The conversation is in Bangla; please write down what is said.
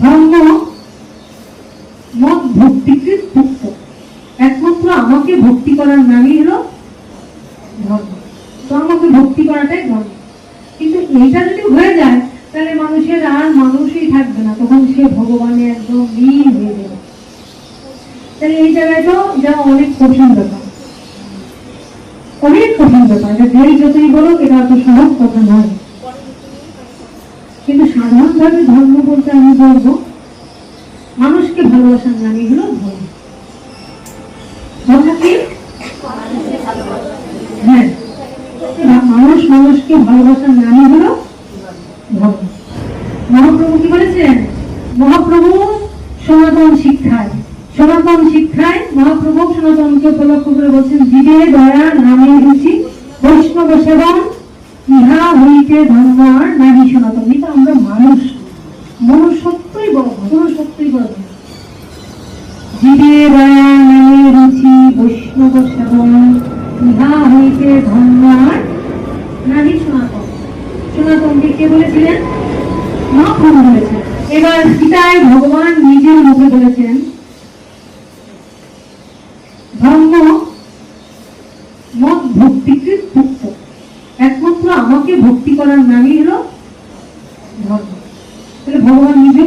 ধর্ম মত ভক্তিকৃত ভুক্ত একমাত্র আমাকে ভক্তি করার নামই হলো ধর্ম। ধর্মকে ভক্তি করাটাই ধর্ম। কিন্তু এইটা যদি হয়ে যায়, তাহলে মানুষের আর মানুষই থাকবে না। তখন সে ভগবানের একদম লীন হয়ে যাবে। তাহলে এই জায়গাটাও যা অনেক কঠিন ব্যাপার। অনেক কঠিন ব্যাপার। এটা যেই যতই বলো, এটা অত সহজ কথা নয়। কিন্তু সাধারণভাবে ধর্ম বলতে আমি বলব, মানুষকে ভালোবাসার নামই হলো ধর্ম। ধর্ম হ্যাঁ মানুষ মানুষকে ভালোবাসার ধর্ম। মহাপ্রভু কি বলেছেন? মহাপ্রভু সনাতন শিক্ষায়। সনাতন শিক্ষায় মহাপ্রভু সনাতনকে উপলক্ষ করে বলছেন জীবে দয়া, নামে রুচি, বৈষ্ণব সেবন, ইহা হইতে ধর্ম আর নারী সনাতন। জীবে বয়ানে রুচি এবার গীতায় ভগবান নিজের মুখে বলেছেন ধর্ম মত ভক্তিকে মুক্ত একমাত্র আমাকে ভক্তি করার নামই হলো ধর্ম তাহলে ভগবান নিজে